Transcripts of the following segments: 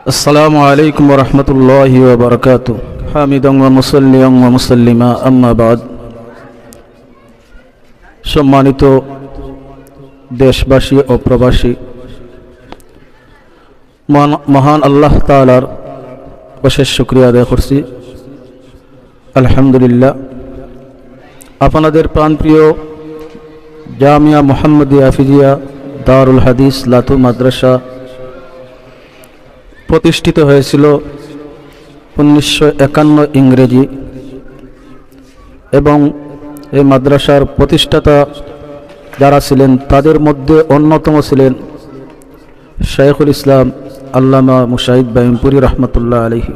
السلام عليكم ورحمة الله وبركاته حامدا ومصليا ومسلما أما بعد সম্মানিত দেশবাসী ও প্রবাসী মহান- মহান আল্লাহ তালার অশেষ শুক্রিয়া আদায় করছি আলহামদুলিল্লাহ আপনাদের প্রাণপ্রিয় জামিয়া মোহাম্মদিয়া ফিজিয়া দারুল হাদিস লাতু মাদ্রাসা প্রতিষ্ঠিত হয়েছিল উনিশশো একান্ন ইংরেজি এবং এই মাদ্রাসার প্রতিষ্ঠাতা যারা ছিলেন, তাদের মধ্যে অন্যতম ছিলেন শাইখুল ইসলাম আল্লামা মুশাহিদ বাইমপুরি রহমতুল্লাহ আলহি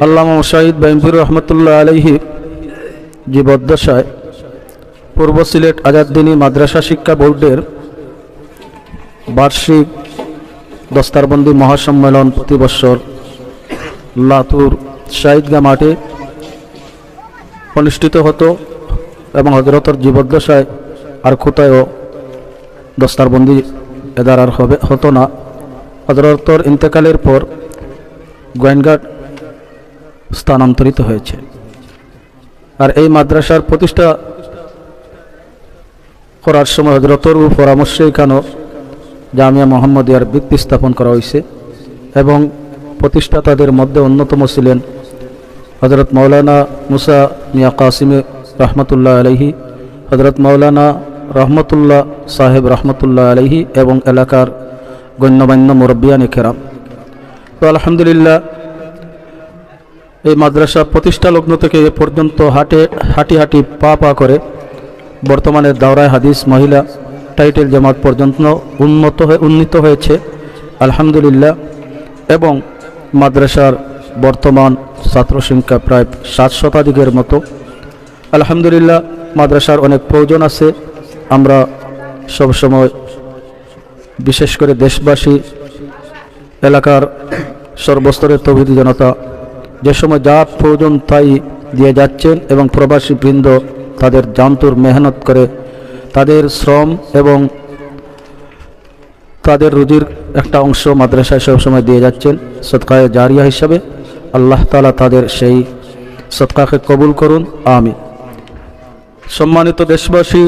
আল্লামা মুশাহিদ বাইমপুরি রহমতুল্লাহ আলহি জীবদ্দশায় পূর্ব সিলেট আজাদ্দিনী মাদ্রাসা শিক্ষা বোর্ডের বার্ষিক দস্তারবন্দি মহাসম্মেলন প্রতি বৎসর লাতুর শাহিদগা মাঠে অনুষ্ঠিত হতো এবং হজরতর জীবদ্দশায় আর কোথায়ও দস্তারবন্দি এদার আর হবে, হতো না। হজরতর ইন্তেকালের পর গোয়েনঘাট স্থানান্তরিত হয়েছে। আর এই মাদ্রাসার প্রতিষ্ঠা করার সময় হজরতর পরামর্শে এখানেও জামিয়া মোহাম্মদিয়ার ভিত্তি স্থাপন করা হয়েছে এবং প্রতিষ্ঠাতাদের মধ্যে অন্যতম ছিলেন হজরত মৌলানা মুসা মিয়া কাসিম রহমতুল্লাহ আলহি হজরত মৌলানা রহমতুল্লাহ সাহেব রহমতুল্লাহ আলহি এবং এলাকার গণ্যমান্য মুরব্বিয়ান খেরাম তো আলহামদুলিল্লাহ, এই মাদ্রাসা প্রতিষ্ঠা লগ্ন থেকে এ পর্যন্ত হাটে হাঁটি হাঁটি পা পা করে। বর্তমানে দাওরায় হাদিস মহিলা টাইটেল জামাত পর্যন্ত উন্নত হয়ে, উন্নীত হয়েছে, আলহামদুলিল্লাহ। এবং মাদ্রাসার বর্তমান ছাত্র সংখ্যা প্রায় সাত শতাধিকের মতো। আলহামদুলিল্লাহ, মাদ্রাসার অনেক প্রয়োজন আছে। আমরা সবসময় বিশেষ করে দেশবাসী, এলাকার সর্বস্তরের তৌহিদি জনতা, যে সময় যা প্রয়োজন তাই দিয়ে যাচ্ছেন এবং প্রবাসী বৃন্দ তাদের জান্তুর মেহনত করে তাদের শ্রম এবং তাদের রুজির একটা অংশ মাদ্রাসায় সবসময় দিয়ে যাচ্ছেন সৎকায় জারিয়া হিসাবে। আল্লাহ তালা তাদের সেই সৎকাকে কবুল করুন আমি সম্মানিত দেশবাসী,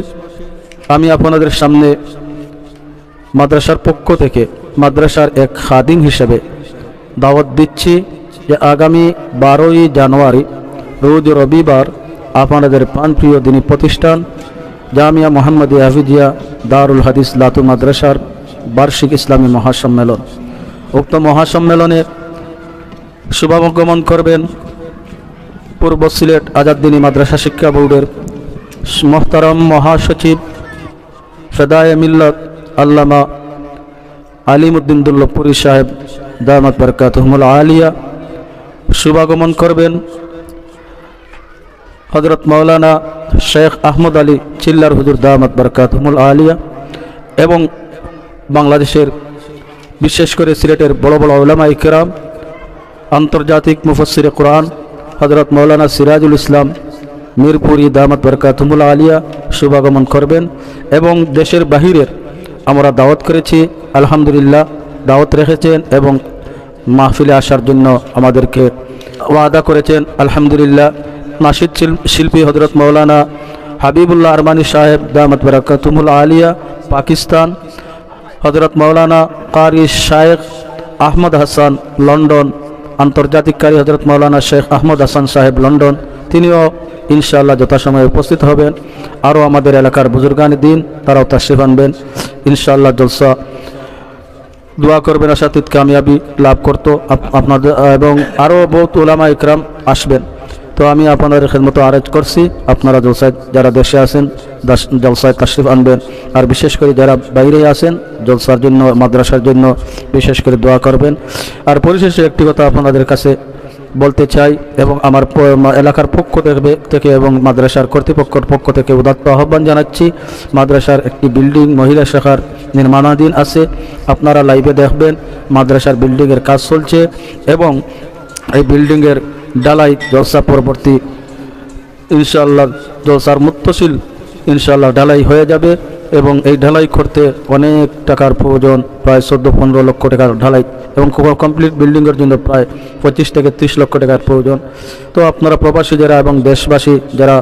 আমি আপনাদের সামনে মাদ্রাসার পক্ষ থেকে মাদ্রাসার এক খাদিম হিসেবে দাওয়াত দিচ্ছি যে আগামী বারোই জানুয়ারি, রোজ রবিবার আপনাদের প্রাণপ্রিয় দিনী প্রতিষ্ঠান জামিয়া মোহাম্মদ হাফিজিয়া দারুল হাদিস লাতু মাদ্রাসার বার্ষিক ইসলামী মহাসম্মেলন। উক্ত মহাসম্মেলনে শুভাগমন করবেন পূর্ব সিলেট আজাদ্দিনী মাদ্রাসা শিক্ষা বোর্ডের মোহতারম মহাসচিব ফেদায় মিল্লত আল্লামা আলিমুদ্দিন দুল্লপুরি সাহেব দামাত বরকাতহমুল আলিয়া। শুভাগমন করবেন হজরত মৌলানা শেখ আহমদ আলী চিল্লার হুজুর দামাত বরকাতহমুল আলিয়া এবং বাংলাদেশের বিশেষ করে সিলেটের বড় বড় ওলামা ইকরাম আন্তর্জাতিক মুফসির কোরআন হজরত মৌলানা সিরাজুল ইসলাম মিরপুরি দামাত বরকাতহমুল আলিয়া শুভাগমন করবেন এবং দেশের বাহিরের আমরা দাওয়াত করেছি, আলহামদুলিল্লাহ দাওয়াত রেখেছেন এবং মাহফিলে আসার জন্য আমাদেরকে ওয়াদা করেছেন, আলহামদুলিল্লাহ। নাসিদ শিল- শিল্পী হজরত মৌলানা হাবিবুল্লাহ আরমানি সাহেব, দামত বরাকাতুমুল আলিয়া, পাকিস্তান। হজরত মৌলানা কারি শায়েখ আহমদ হাসান, লন্ডন। আন্তর্জাতিক কারি হজরত মৌলানা শেখ আহমদ হাসান সাহেব, লন্ডন। তিনিও ইনশাআল্লাহ যথাসময়ে উপস্থিত হবেন। আরও আমাদের এলাকার বুজুর্গানি দিন, তারাও তাশরিফ আনবেন। ইনশাআল্লাহ জলসা দোয়া করবেন আশাতীত কামিয়াবি লাভ করতো। আপনাদের, এবং আরও বহুত ওলামা ইকরাম আসবেন। তো আমি আপনাদের খেদমতো আরেজ করছি। আপনারা জলসায়, যারা দেশে আছেন জলসায় তাশরিফ আনবেন। আর বিশেষ করে যারা বাইরে আছেন, জলসার জন্য, মাদ্রাসার জন্য বিশেষ করে দোয়া করবেন। আর পরিশেষে একটি কথা আপনাদের কাছে বলতে চাই এবং আমার এলাকার পক্ষ থেকে এবং মাদ্রাসার কর্তৃপক্ষের পক্ষ থেকে উদাত্ত আহ্বান জানাচ্ছি। মাদ্রাসার একটি বিল্ডিং, মহিলা শাখার নির্মাণাধীন আছে। আপনারা লাইভে দেখবেন, মাদ্রাসার বিল্ডিংয়ের কাজ চলছে এবং এই বিল্ডিংয়ের ডালাই জলসা পরবর্তী ইনশাআল্লাহ জলসার মুত্তশিল ইনশাআল্লাহ ডালাই হয়ে যাবে এবং এই ঢালাই করতে অনেক টাকার প্রয়োজন, প্রায় চোদ্দ পনেরো লক্ষ টাকার ঢালাই এবং কমপ্লিট বিল্ডিংয়ের জন্য প্রায় পঁচিশ থেকে ত্রিশ লক্ষ টাকার প্রয়োজন। তো আপনারা প্রবাসী যারা এবং দেশবাসী যারা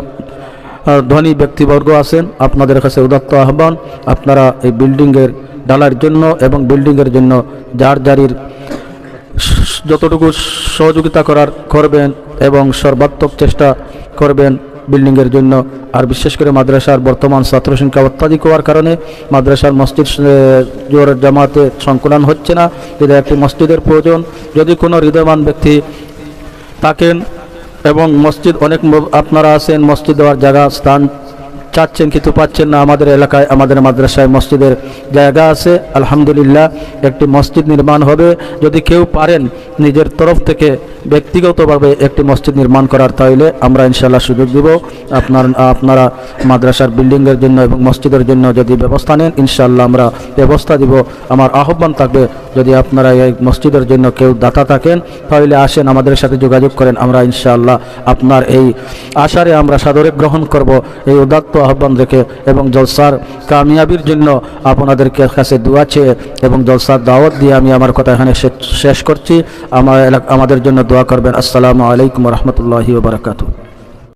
ধনী ব্যক্তিবর্গ আছেন, আপনাদের কাছে উদাত্ত আহ্বান, আপনারা এই বিল্ডিংয়ের ঢালাইয়ের জন্য এবং বিল্ডিংয়ের জন্য যার জারির যতটুকু সহযোগিতা করার করবেন এবং সর্বাত্মক চেষ্টা করবেন বিল্ডিংয়ের জন্য। আর বিশেষ করে মাদ্রাসার বর্তমান ছাত্র সংখ্যা অত্যাধিক হওয়ার কারণে মাদ্রাসার মসজিদ জোর জামাতে সংকুলন হচ্ছে না। যদি একটি মসজিদের প্রয়োজন। যদি কোনো হৃদয়মান ব্যক্তি থাকেন এবং মসজিদ অনেক আপনারা আছেন, মসজিদ দেওয়ার জায়গা, স্থান চাচ্ছেন কিন্তু পাচ্ছেন না। আমাদের এলাকায়, আমাদের মাদ্রাসায় মসজিদের জায়গা আছে। আলহামদুলিল্লাহ, একটি মসজিদ নির্মাণ হবে। যদি কেউ পারেন নিজের তরফ থেকে ব্যক্তিগতভাবে একটি মসজিদ নির্মাণ করার তাইলে আমরা ইনশাল্লাহ সুযোগ দিব। আপনার, আপনারা মাদ্রাসার বিল্ডিংয়ের জন্য এবং মসজিদের জন্য যদি ব্যবস্থা নেন ইনশাল্লাহ আমরা ব্যবস্থা দিব। আমার আহ্বান থাকবে, যদি আপনারা এই মসজিদের জন্য কেউ দাতা থাকেন, তাহলে আসেন, আমাদের সাথে যোগাযোগ করেন। আমরা ইনশাআল্লাহ আপনার এই আশারে আমরা সাদরে গ্রহণ করব। এই উদাত্ত আহ্বান রেখে এবং জলসার কামিয়াবির জন্য আপনাদের কাছে দোয়া চেয়ে এবং জলসার দাওয়াত দিয়ে আমি আমার কথা এখানে শেষ- করছি। আমার আমাদের জন্য দোয়া করবেন। আসসালামু আলাইকুম রহমতুল্লাহি বারকাতু